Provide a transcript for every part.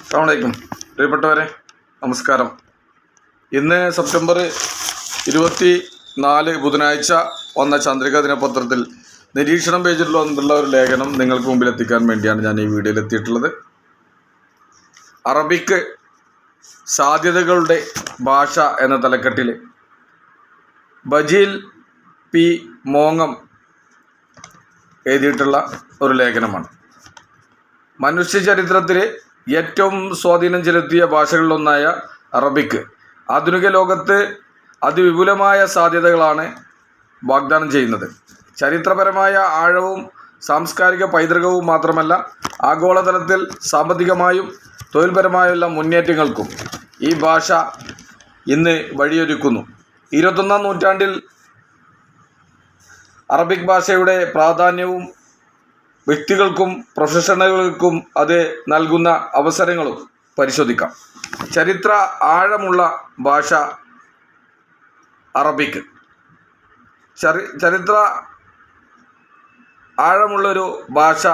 അസ്സാമലൈക്കും പ്രിയപ്പെട്ടവരെ നമസ്കാരം. ഇന്ന് സെപ്റ്റംബർ ഇരുപത്തി നാല് ബുധനാഴ്ച വന്ന ചന്ദ്രിക ദിനപത്രത്തിൽ നിരീക്ഷണം പേജിൽ വന്നിട്ടുള്ള ഒരു ലേഖനം നിങ്ങൾക്ക് മുമ്പിൽ എത്തിക്കാൻ വേണ്ടിയാണ് ഞാൻ ഈ വീഡിയോയിൽ എത്തിയിട്ടുള്ളത് അറബിക്ക് സാധ്യതകളുടെ ഭാഷ എന്ന തലക്കെട്ടിൽ ബജീൽ പി. മോങ്ങം എഴുതിയിട്ടുള്ള ഒരു ലേഖനമാണ്. മനുഷ്യ ചരിത്രത്തിലെ ഏറ്റവും സ്വാധീനം ചെലുത്തിയ ഭാഷകളിലൊന്നായ അറബിക്ക് ആധുനിക ലോകത്ത് അതിവിപുലമായ സാധ്യതകളാണ് വാഗ്ദാനം ചെയ്യുന്നത്. ചരിത്രപരമായ ആഴവും സാംസ്കാരിക പൈതൃകവും മാത്രമല്ല ആഗോളതലത്തിൽ സാമ്പത്തികമായും തൊഴിൽപരമായുള്ള മുന്നേറ്റങ്ങൾക്കും ഈ ഭാഷ ഇന്ന് വഴിയൊരുക്കുന്നു. ഇരുപത്തൊന്നാം നൂറ്റാണ്ടിൽ അറബിക് ഭാഷയുടെ പ്രാധാന്യവും വ്യക്തികൾക്കും പ്രൊഫഷണലുകൾക്കും അത് നൽകുന്ന അവസരങ്ങളും പരിശോധിക്കാം. ചരിത്ര ആഴമുള്ള ഭാഷ അറബിക്ക്. ചരി ചരിത്ര ആഴമുള്ളൊരു ഭാഷ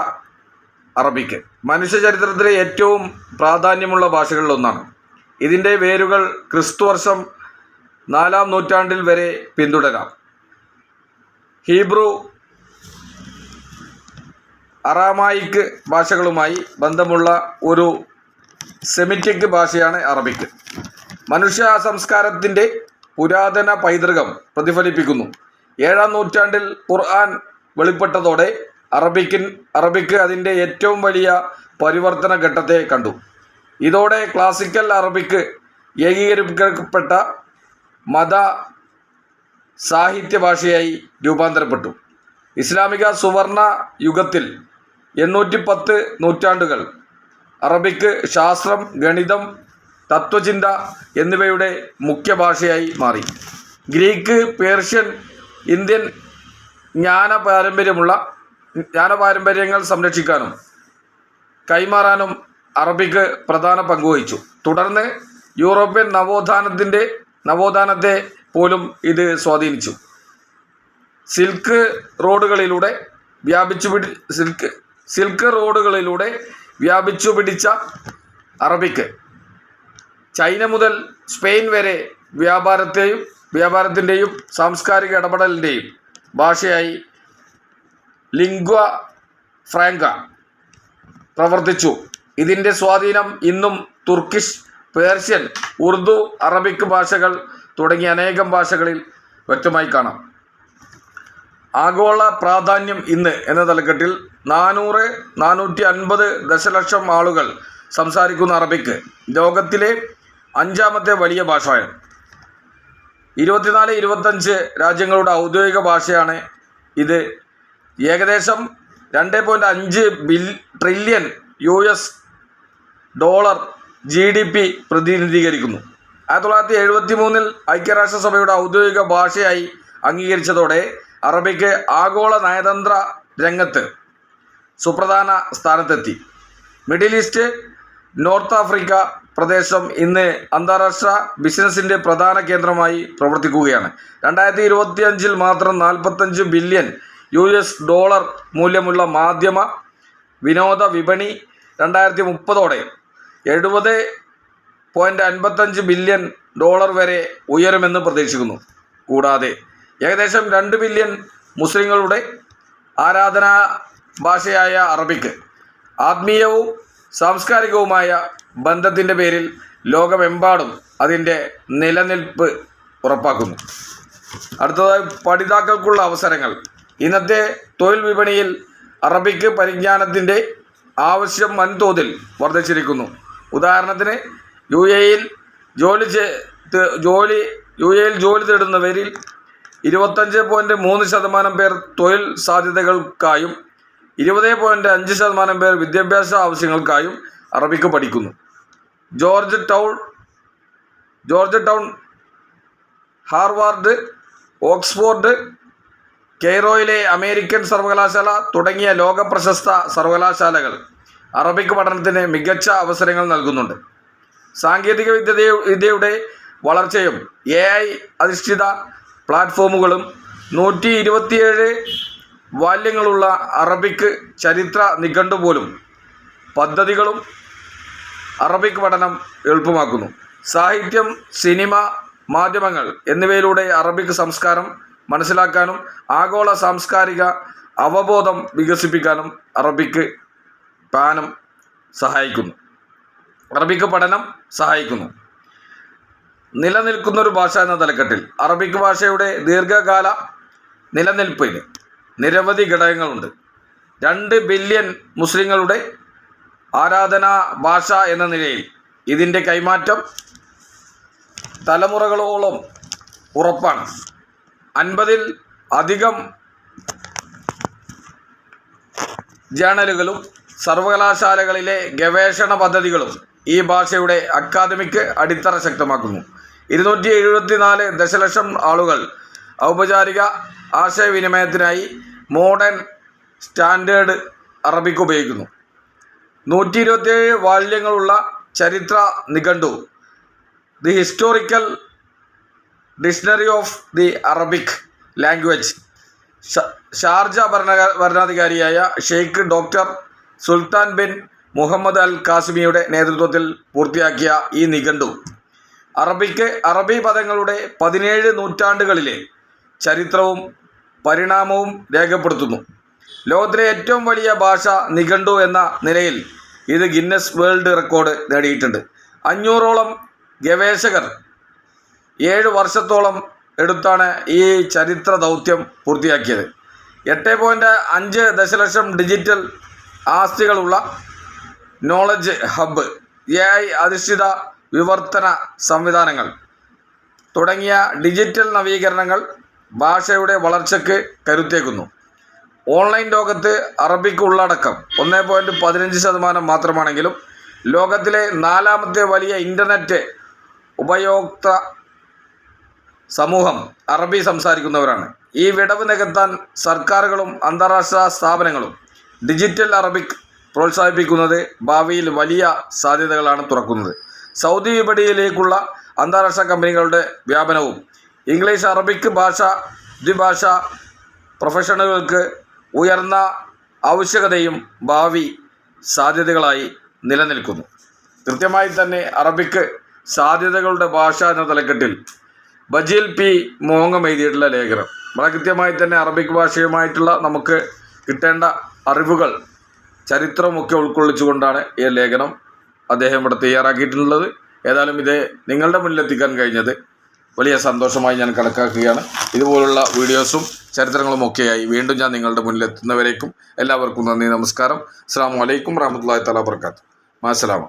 അറബിക്ക്. മനുഷ്യ ചരിത്രത്തിലെ ഏറ്റവും പ്രാധാന്യമുള്ള ഭാഷകളിലൊന്നാണ്. ഇതിന്റെ വേരുകൾ ക്രിസ്തുവർഷം നാലാം നൂറ്റാണ്ടിൽ വരെ പിന്തുടരാം. ഹീബ്രു അറാമായിക്ക് ഭാഷകളുമായി ബന്ധമുള്ള ഒരു സെമിറ്റിക് ഭാഷയാണ് അറബിക്. മനുഷ്യ സംസ്കാരത്തിന്റെ പുരാതന പൈതൃകം പ്രതിഫലിപ്പിക്കുന്നു. ഏഴാം നൂറ്റാണ്ടിൽ ഖുർആൻ വെളിപ്പെട്ടതോടെ അറബിക്കിൻ അറബിക്ക് അതിന്റെ ഏറ്റവും വലിയ പരിവർത്തന ഘട്ടത്തെ കണ്ടു. ഇതോടെ ക്ലാസിക്കൽ അറബിക്ക് ഏകീകരിക്കപ്പെട്ട മത സാഹിത്യ ഭാഷയായി രൂപാന്തരപ്പെട്ടു. ഇസ്ലാമിക സുവർണ യുഗത്തിൽ എണ്ണൂറ്റി പത്ത് നൂറ്റാണ്ടുകൾ. അറബിക്ക് ശാസ്ത്രം ഗണിതം തത്വചിന്ത എന്നിവയുടെ മുഖ്യഭാഷയായി മാറി. ഗ്രീക്ക് പേർഷ്യൻ ഇന്ത്യൻ ജ്ഞാന പാരമ്പര്യമുള്ള ജ്ഞാന പാരമ്പര്യങ്ങൾ സംരക്ഷിക്കാനും കൈമാറാനും അറബിക്ക് പ്രധാന പങ്കുവഹിച്ചു തുടർന്ന് യൂറോപ്യൻ നവോത്ഥാനത്തിന്റെ നവോത്ഥാനത്തെ പോലും ഇത് സ്വാധീനിച്ചു. സിൽക്ക് റോഡുകളിലൂടെ വ്യാപിച്ചു സിൽക്ക് സിൽക്ക് റോഡുകളിലൂടെ വ്യാപിച്ചു പിടിച്ച അറബിക്ക്. ചൈന മുതൽ സ്പെയിൻ വരെ വ്യാപാരത്തെയും വ്യാപാരത്തിന്റെയും സാംസ്കാരിക ഇടപെടലിന്റെയും ഭാഷയായി ലിംഗ്വ ഫ്രാങ്ക പ്രവർത്തിച്ചു. ഇതിന്റെ സ്വാധീനം ഇന്നും തുർക്കിഷ് പേർഷ്യൻ ഉറുദു അറബിക് ഭാഷകൾ തുടങ്ങിയ അനേകം ഭാഷകളിൽ വ്യക്തമായി കാണാം. ആഗോള പ്രാധാന്യം ഇന്ന് എന്ന തലക്കെട്ടിൽ നാനൂറ് നാനൂറ്റി അൻപത് ദശലക്ഷം ആളുകൾ സംസാരിക്കുന്ന അറബിക്ക് ലോകത്തിലെ അഞ്ചാമത്തെ വലിയ ഭാഷയാണ്. ഇരുപത്തിനാല് ഇരുപത്തഞ്ച് രാജ്യങ്ങളുടെ ഔദ്യോഗിക ഭാഷയാണ് ഇത്. ഏകദേശം രണ്ട് പോയിന്റ് അഞ്ച് bill trillion U S dollar G D P പ്രതിനിധീകരിക്കുന്നു. ആയിരത്തി തൊള്ളായിരത്തി എഴുപത്തി മൂന്നിൽ ഐക്യരാഷ്ട്രസഭയുടെ ഔദ്യോഗിക ഭാഷയായി അംഗീകരിച്ചതോടെ അറബിക്ക് ആഗോള നയതന്ത്ര രംഗത്ത് സുപ്രധാന സ്ഥാനത്തെത്തി. മിഡിൽ ഈസ്റ്റ് നോർത്ത് ആഫ്രിക്ക പ്രദേശം ഇന്ന് അന്താരാഷ്ട്ര ബിസിനസിന്റെ പ്രധാന കേന്ദ്രമായി പ്രവർത്തിക്കുകയാണ്. രണ്ടായിരത്തി ഇരുപത്തി അഞ്ചിൽ മാത്രം നാൽപ്പത്തഞ്ച് ബില്യൺ യു എസ് ഡോളർ മൂല്യമുള്ള മാധ്യമ വിനോദ വിപണി രണ്ടായിരത്തി മുപ്പതോടെ എഴുപത് പോയിന്റ് അൻപത്തഞ്ച് ബില്യൺ ഡോളർ വരെ ഉയരുമെന്ന് പ്രതീക്ഷിക്കുന്നു. കൂടാതെ ഏകദേശം രണ്ട് ബില്യൺ മുസ്ലിങ്ങളുടെ ആരാധനാ ഭാഷയായ അറബിക്ക് ആത്മീയവും സാംസ്കാരികവുമായ ബന്ധത്തിന്റെ പേരിൽ ലോകമെമ്പാടും അതിന്റെ നിലനിൽപ്പ് ഉറപ്പാക്കുന്നു. അടുത്തതായി പഠിതാക്കൾക്കുള്ള അവസരങ്ങൾ. ഇന്നത്തെ തൊഴിൽ വിപണിയിൽ അറബിക്ക് പരിജ്ഞാനത്തിന്റെ ആവശ്യം വൻതോതിൽ വർദ്ധിച്ചിരിക്കുന്നു. ഉദാഹരണത്തിന് യു എയിൽ ജോലി ജോലി യു എയിൽ ജോലി തേടുന്നവരിൽ ഇരുപത്തഞ്ച് പോയിന്റ് മൂന്ന് ശതമാനം പേർ തൊഴിൽ സാധ്യതകൾക്കായും ഇരുപത് പോയിന്റ് അഞ്ച് ശതമാനം പേർ വിദ്യാഭ്യാസ ആവശ്യങ്ങൾക്കായും അറബിക്ക് പഠിക്കുന്നു. George town George town Harvard Oxford കെയ്റോയിലെ American സർവകലാശാല തുടങ്ങിയ ലോക പ്രശസ്ത സർവകലാശാലകൾ അറബിക് പഠനത്തിന് മികച്ച അവസരങ്ങൾ നൽകുന്നുണ്ട്. സാങ്കേതിക വിദ്യ വിദ്യയുടെ വളർച്ചയും എ ഐ അധിഷ്ഠിത പ്ലാറ്റ്ഫോമുകളും നൂറ്റി ഇരുപത്തിയേഴ് വാല്യങ്ങളുള്ള അറബിക് ചരിത്ര നിഘണ്ടു പോലും പദ്ധതികളും അറബിക് പഠനം എളുപ്പമാക്കുന്നു. സാഹിത്യം സിനിമ മാധ്യമങ്ങൾ എന്നിവയിലൂടെ അറബിക് സംസ്കാരം മനസ്സിലാക്കാനും ആഗോള സാംസ്കാരിക അവബോധം വികസിപ്പിക്കാനും അറബിക്ക് പാനം സഹായിക്കുന്നു. അറബിക്ക് പഠനം സഹായിക്കുന്നു. നിലനിൽക്കുന്ന ഒരു ഭാഷ എന്ന തലക്കെട്ടിൽ അറബിക് ഭാഷയുടെ ദീർഘകാല നിലനിൽപ്പിന് നിരവധി ഘടകങ്ങളുണ്ട്. രണ്ട് ബില്യൺ മുസ്ലിങ്ങളുടെ ആരാധനാ ഭാഷ എന്ന നിലയിൽ ഇതിന്റെ കൈമാറ്റം തലമുറകളോളം ഉറപ്പാണ്. അൻപതിൽ അധികം ജേണലുകളും സർവകലാശാലകളിലെ ഗവേഷണ പദ്ധതികളും ഈ ഭാഷയുടെ അക്കാദമിക് അടിത്തറ ശക്തമാക്കുന്നു. ഇരുന്നൂറ്റി എഴുപത്തിനാല് ദശലക്ഷം ആളുകൾ ഔപചാരിക ആശയവിനിമയത്തിനായി മോഡേൺ സ്റ്റാൻഡേർഡ് അറബിക് ഉപയോഗിക്കുന്നു. നൂറ്റി ഇരുപത്തിയേഴ് വാല്യങ്ങളുള്ള ചരിത്ര നിഘണ്ടു. The historical dictionary of the Arabic language Sharjah ഭരണ ഭരണാധികാരിയായ Sheikh doctor Sultan bin Muhammad Al കാസിമിയുടെ നേതൃത്വത്തിൽ പൂർത്തിയാക്കിയ ഈ നിഘണ്ടു. അറബിക്ക് അറബി പദങ്ങളുടെ പതിനേഴ് നൂറ്റാണ്ടുകളിലെ ചരിത്രവും പരിണാമവും രേഖപ്പെടുത്തുന്നു. ലോകത്തിലെ ഏറ്റവും വലിയ ഭാഷ നിഘണ്ടു എന്ന നിലയിൽ ഇത് ഗിന്നസ് വേൾഡ് റെക്കോർഡ് നേടിയിട്ടുണ്ട്. അഞ്ഞൂറോളം ഗവേഷകർ ഏഴ് വർഷത്തോളം എടുത്താണ് ഈ ചരിത്ര ദൗത്യം പൂർത്തിയാക്കിയത്. എട്ട് പോയിന്റ് അഞ്ച് ദശലക്ഷം ഡിജിറ്റൽ ആസ്തികളുള്ള നോളജ് ഹബ്ബ് എ ഐ അധിഷ്ഠിത വിവർത്തന സംവിധാനങ്ങൾ. തുടങ്ങിയ ഡിജിറ്റൽ നവീകരണങ്ങൾ ഭാഷയുടെ വളർച്ചയ്ക്ക് കരുത്തേക്കുന്നു ഓൺലൈൻ ലോകത്ത് അറബിക്ക് ഉള്ളടക്കം ഒന്നേ പോയിന്റ് പതിനഞ്ച് ശതമാനം മാത്രമാണെങ്കിലും ലോകത്തിലെ നാലാമത്തെ വലിയ ഇന്റർനെറ്റ് ഉപയോക്ത സമൂഹം അറബി സംസാരിക്കുന്നവരാണ്. ഈ വിടവ് നികത്താൻ സർക്കാരുകളും അന്താരാഷ്ട്ര സ്ഥാപനങ്ങളും ഡിജിറ്റൽ അറബിക് പ്രോത്സാഹിപ്പിക്കുന്നത് ഭാവിയിൽ വലിയ സാധ്യതകളാണ് തുറക്കുന്നത്. സൗദി വിപണിയിലേക്കുള്ള അന്താരാഷ്ട്ര കമ്പനികളുടെ വ്യാപനവും ഇംഗ്ലീഷ് അറബിക് ഭാഷ ദ്വിഭാഷ പ്രൊഫഷണലുകൾക്ക് ഉയർന്ന ആവശ്യകതയും ഭാവി സാധ്യതകളായി നിലനിൽക്കുന്നു. കൃത്യമായി തന്നെ അറബിക്ക് സാധ്യതകളുടെ ഭാഷ എന്ന തലക്കെട്ടിൽ ബജീൽ പി. മോങ്ങം എഴുതിയിട്ടുള്ള ലേഖനം. വളരെ കൃത്യമായി തന്നെ അറബിക് ഭാഷയുമായിട്ടുള്ള നമുക്ക് കിട്ടേണ്ട അറിവുകൾ ചരിത്രമൊക്കെ ഉൾക്കൊള്ളിച്ചുകൊണ്ടാണ് ഈ ലേഖനം അദ്ദേഹം ഇവിടെ തയ്യാറാക്കിയിട്ടുള്ളത്. ഏതായാലും ഇത് നിങ്ങളുടെ മുന്നിലെത്തിക്കാൻ കഴിഞ്ഞത് വലിയ സന്തോഷമായി ഞാൻ കണക്കാക്കുകയാണ്. ഇതുപോലുള്ള വീഡിയോസും ചരിത്രങ്ങളും ഒക്കെയായി വീണ്ടും ഞാൻ നിങ്ങളുടെ മുന്നിലെത്തുന്നവരേക്കും എല്ലാവർക്കും നന്ദി നമസ്കാരം. അസ്സാം വലൈക്കും വറഹമത്തല്ലാ തല വർക്കാത്തു മാസലാമ